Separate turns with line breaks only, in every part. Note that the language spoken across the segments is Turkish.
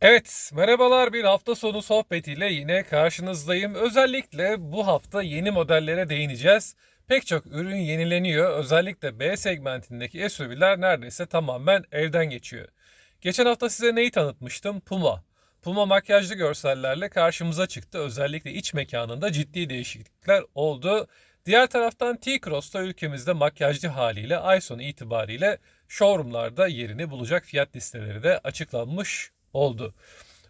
Evet, merhabalar bir hafta sonu sohbetiyle yine karşınızdayım. Özellikle bu hafta yeni modellere değineceğiz. Pek çok ürün yenileniyor. Özellikle B segmentindeki SUV'ler neredeyse tamamen elden geçiyor. Geçen hafta size neyi tanıtmıştım? Puma. Puma makyajlı görsellerle karşımıza çıktı. Özellikle iç mekanında ciddi değişiklikler oldu. Diğer taraftan T-Cross da ülkemizde makyajlı haliyle ay sonu itibariyle showroomlarda yerini bulacak fiyat listeleri de açıklanmış oldu.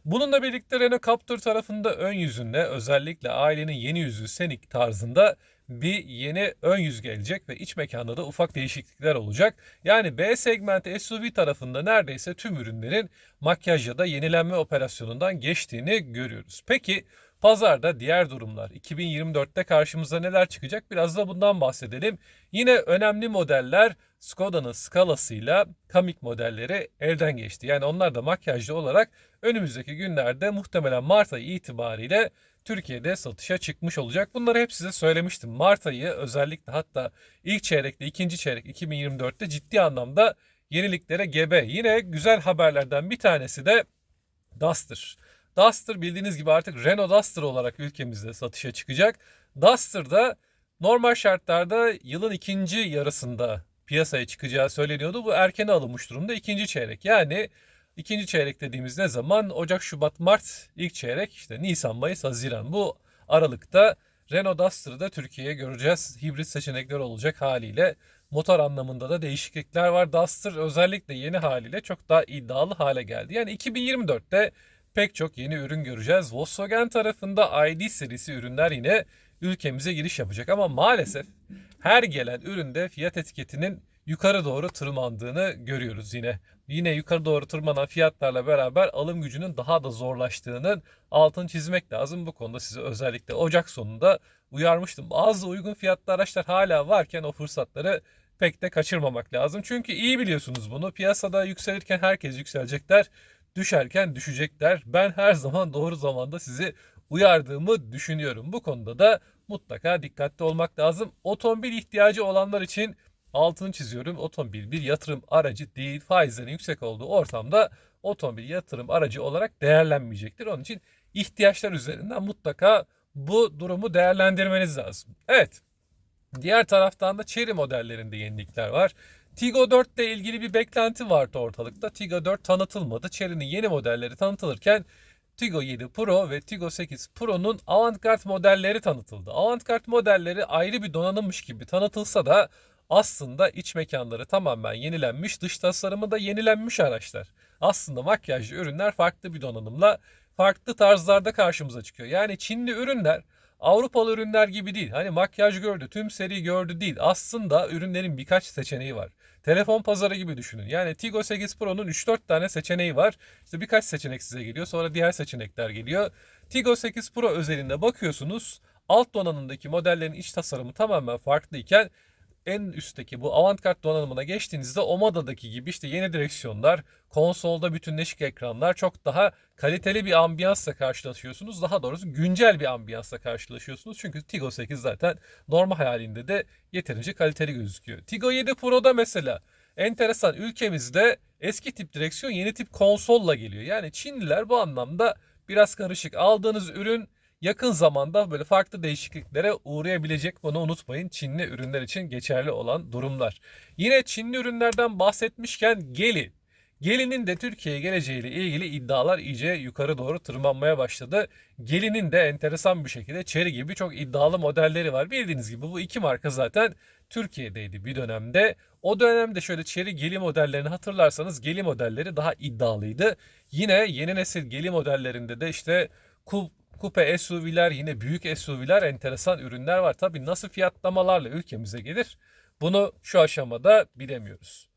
Bununla birlikte Renault Captur tarafında ön yüzünde özellikle ailenin yeni yüzü Scenic tarzında bir yeni ön yüz gelecek ve iç mekanda da ufak değişiklikler olacak. Yani B segmenti SUV tarafında neredeyse tüm ürünlerin makyaj ya da yenilenme operasyonundan geçtiğini görüyoruz. Peki pazarda diğer durumlar 2024'te karşımıza neler çıkacak biraz da bundan bahsedelim. Yine önemli modeller Skoda'nın Scala'sıyla Kamiq modelleri elden geçti. Yani onlar da makyajlı olarak önümüzdeki günlerde muhtemelen Mart ayı itibariyle Türkiye'de satışa çıkmış olacak. Bunları hep size söylemiştim. Mart ayı özellikle hatta ilk çeyrekte, ikinci çeyrek 2024'te ciddi anlamda yeniliklere gebe. Yine güzel haberlerden bir tanesi de Duster. Duster bildiğiniz gibi artık Renault Duster olarak ülkemizde satışa çıkacak. Duster da normal şartlarda yılın ikinci yarısında piyasaya çıkacağı söyleniyordu. Bu erken alınmış durumda ikinci çeyrek. Yani ikinci çeyrek dediğimiz ne zaman? Ocak, Şubat, Mart ilk çeyrek işte Nisan, Mayıs, Haziran. Bu aralıkta Renault Duster'ı da Türkiye'ye göreceğiz. Hibrit seçenekler olacak haliyle. Motor anlamında da değişiklikler var. Duster özellikle yeni haliyle çok daha iddialı hale geldi. Yani 2024'te pek çok yeni ürün göreceğiz. Volkswagen tarafında ID serisi ürünler yine ülkemize giriş yapacak ama maalesef her gelen üründe fiyat etiketinin yukarı doğru tırmandığını görüyoruz yine. Yine yukarı doğru tırmanan fiyatlarla beraber alım gücünün daha da zorlaştığının altını çizmek lazım. Bu konuda size özellikle Ocak sonunda uyarmıştım. Bazı uygun fiyatlı araçlar hala varken o fırsatları pek de kaçırmamak lazım. Çünkü iyi biliyorsunuz bunu. Piyasada yükselirken herkes yükselecekler. Düşerken düşecekler. Ben her zaman doğru zamanda sizi uyardığımı düşünüyorum. Bu konuda da mutlaka dikkatli olmak lazım. Otomobil ihtiyacı olanlar için altını çiziyorum. Otomobil bir yatırım aracı değil. Faizlerin yüksek olduğu ortamda otomobil yatırım aracı olarak değerlenmeyecektir. Onun için ihtiyaçlar üzerinden mutlaka bu durumu değerlendirmeniz lazım. Evet. Diğer taraftan da Chery modellerinde yenilikler var. Tiggo 4 ile ilgili bir beklenti vardı ortalıkta. Tiggo 4 tanıtılmadı. Chery'nin yeni modelleri tanıtılırken Tiggo 7 Pro ve Tiggo 8 Pro'nun Avantgarde modelleri tanıtıldı. Avantgarde modelleri ayrı bir donanımmış gibi tanıtılsa da aslında iç mekanları tamamen yenilenmiş, dış tasarımı da yenilenmiş araçlar. Aslında makyajlı ürünler farklı bir donanımla farklı tarzlarda karşımıza çıkıyor. Yani Çinli ürünler Avrupalı ürünler gibi değil. Hani makyaj gördü, tüm seri gördü değil. Aslında ürünlerin birkaç seçeneği var. Telefon pazarı gibi düşünün. Yani Tigo 8 Pro'nun 3-4 tane seçeneği var. İşte birkaç seçenek size geliyor. Sonra diğer seçenekler geliyor. Tigo 8 Pro özelinde bakıyorsunuz. Alt donanımdaki modellerin iç tasarımı tamamen farklıyken en üstteki bu avantgard donanımına geçtiğinizde Omada'daki gibi işte yeni direksiyonlar, konsolda bütünleşik ekranlar çok daha kaliteli bir ambiyansla karşılaşıyorsunuz. Daha doğrusu güncel bir ambiyansla karşılaşıyorsunuz. Çünkü Tigo 8 zaten normal halinde de yeterince kaliteli gözüküyor. Tigo 7 Pro'da mesela enteresan ülkemizde eski tip direksiyon yeni tip konsolla geliyor. Yani Çinliler bu anlamda biraz karışık. Aldığınız ürün yakın zamanda böyle farklı değişikliklere uğrayabilecek bunu unutmayın. Çinli ürünler için geçerli olan durumlar. Yine Çinli ürünlerden bahsetmişken Geli. Gelin'in de Türkiye'ye geleceğiyle ilgili iddialar iyice yukarı doğru tırmanmaya başladı. Gelin'in de enteresan bir şekilde Chery gibi çok iddialı modelleri var. Bildiğiniz gibi bu iki marka zaten Türkiye'deydi bir dönemde. O dönemde şöyle Chery Geli modellerini hatırlarsanız Geli modelleri daha iddialıydı. Yine yeni nesil Geli modellerinde de işte Kupe SUV'ler yine büyük SUV'ler enteresan ürünler var. Tabii nasıl fiyatlamalarla ülkemize gelir bunu şu aşamada bilemiyoruz.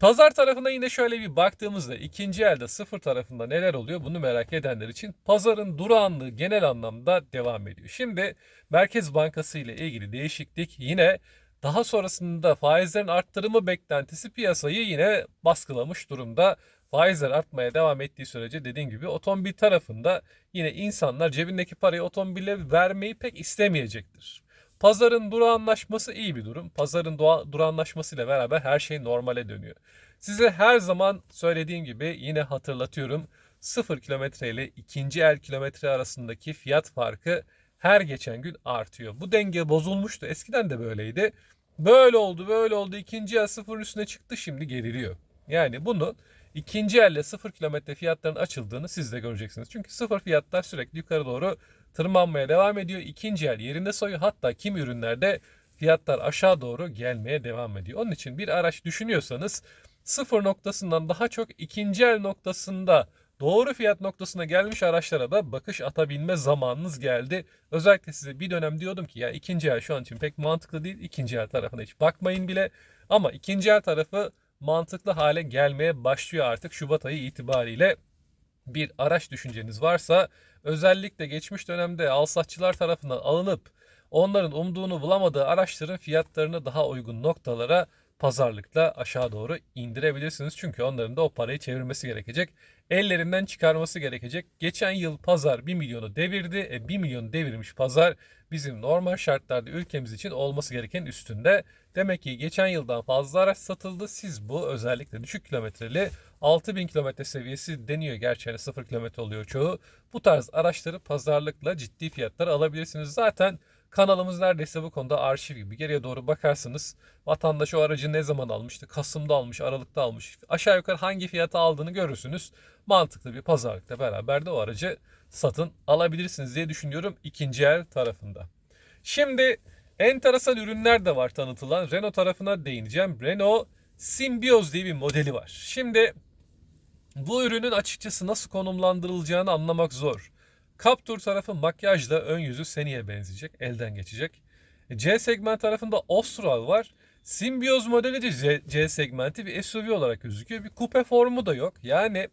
Pazar tarafına yine şöyle bir baktığımızda ikinci elde sıfır tarafında neler oluyor bunu merak edenler için pazarın durağanlığı genel anlamda devam ediyor. Şimdi Merkez Bankası ile ilgili değişiklik yine daha sonrasında faizlerin arttırımı beklentisi piyasayı yine baskılamış durumda faizler artmaya devam ettiği sürece dediğim gibi otomobil tarafında yine insanlar cebindeki parayı otomobile vermeyi pek istemeyecektir. Pazarın durağanlaşması iyi bir durum. Pazarın durağanlaşmasıyla beraber her şey normale dönüyor. Size her zaman söylediğim gibi yine hatırlatıyorum. 0 kilometre ile ikinci el kilometre arasındaki fiyat farkı her geçen gün artıyor. Bu denge bozulmuştu. Eskiden de böyleydi. Böyle oldu, böyle oldu. İkinci el sıfırın üstüne çıktı, şimdi geriliyor. Yani bunu ikinci elle sıfır kilometre fiyatların açıldığını siz de göreceksiniz. Çünkü sıfır fiyatlar sürekli yukarı doğru tırmanmaya devam ediyor. İkinci el yerinde soyu hatta kimi ürünlerde fiyatlar aşağı doğru gelmeye devam ediyor. Onun için bir araç düşünüyorsanız sıfır noktasından daha çok ikinci el noktasında doğru fiyat noktasına gelmiş araçlara da bakış atabilme zamanınız geldi. Özellikle size bir dönem diyordum ki ya ikinci el şu an için pek mantıklı değil. İkinci el tarafına hiç bakmayın bile. Ama ikinci el tarafı mantıklı hale gelmeye başlıyor artık Şubat ayı itibariyle. Bir araç düşünceniz varsa özellikle geçmiş dönemde alsatçılar tarafından alınıp onların umduğunu bulamadığı araçların fiyatlarını daha uygun noktalara pazarlıkla aşağı doğru indirebilirsiniz. Çünkü onların da o parayı çevirmesi gerekecek. Ellerinden çıkarması gerekecek. Geçen yıl pazar 1 milyonu devirdi. E 1 milyon devirmiş pazar bizim normal şartlarda ülkemiz için olması gereken üstünde. Demek ki geçen yıldan fazla araç satıldı. Siz bu özellikle düşük kilometreli 6000 kilometre seviyesi deniyor. Gerçi hani 0 kilometre oluyor çoğu. Bu tarz araçları pazarlıkla ciddi fiyatlara alabilirsiniz. Zaten Kanalımız neredeyse bu konuda arşiv gibi. Geriye doğru bakarsınız vatandaş o aracı ne zaman almıştı? Kasım'da almış, Aralık'ta almış. Aşağı yukarı hangi fiyata aldığını görürsünüz. Mantıklı bir pazarlıkla beraber de o aracı satın alabilirsiniz diye düşünüyorum ikinci el tarafında. Şimdi enteresan ürünler de var tanıtılan. Renault tarafına değineceğim. Renault Symbioz diye bir modeli var. Şimdi bu ürünün açıkçası nasıl konumlandırılacağını anlamak zor. Captur tarafı makyajla ön yüzü Seni'ye benzeyecek. Elden geçecek. E, C segment tarafında Austral var. Symbioz modeli de C, segmenti bir SUV olarak gözüküyor. Bir kupe formu da yok. Yani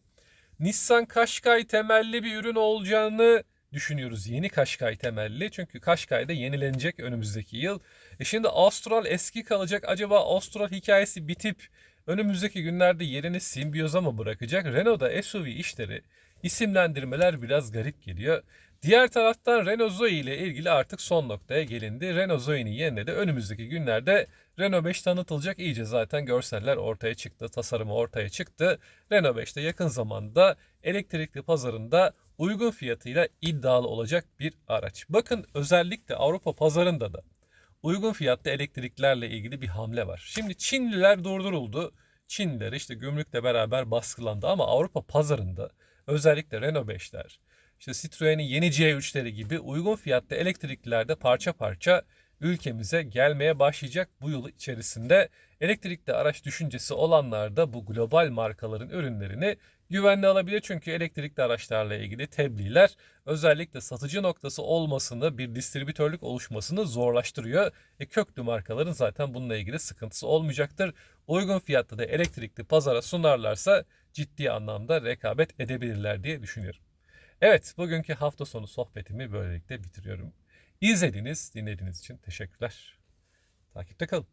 Nissan Qashqai temelli bir ürün olacağını düşünüyoruz. Yeni Qashqai temelli. Çünkü de yenilenecek önümüzdeki yıl. E şimdi Austral eski kalacak. Acaba Austral hikayesi bitip önümüzdeki günlerde yerini Symbioz'a mı bırakacak? Renault'da SUV işleri isimlendirmeler biraz garip geliyor. Diğer taraftan Renault Zoe ile ilgili artık son noktaya gelindi. Renault Zoe'nin yerine de önümüzdeki günlerde Renault 5 tanıtılacak. İyice zaten görseller ortaya çıktı, tasarımı ortaya çıktı. Renault 5 de yakın zamanda elektrikli pazarında uygun fiyatıyla iddialı olacak bir araç. Bakın özellikle Avrupa pazarında da uygun fiyatlı elektriklerle ilgili bir hamle var. Şimdi Çinliler durduruldu. Çinliler işte gümrükle beraber baskılandı ama Avrupa pazarında özellikle Renault 5'ler, işte Citroen'in yeni C3'leri gibi uygun fiyatlı elektriklilerde parça parça ülkemize gelmeye başlayacak bu yıl içerisinde. Elektrikli araç düşüncesi olanlar da bu global markaların ürünlerini güvenli alabilir. Çünkü elektrikli araçlarla ilgili tebliğler özellikle satıcı noktası olmasını, bir distribütörlük oluşmasını zorlaştırıyor. E köklü markaların zaten bununla ilgili sıkıntısı olmayacaktır. Uygun fiyatlı da elektrikli pazara sunarlarsa ciddi anlamda rekabet edebilirler diye düşünüyorum. Evet, bugünkü hafta sonu sohbetimi böylelikle bitiriyorum. İzlediğiniz, dinlediğiniz için teşekkürler. Takipte kalın.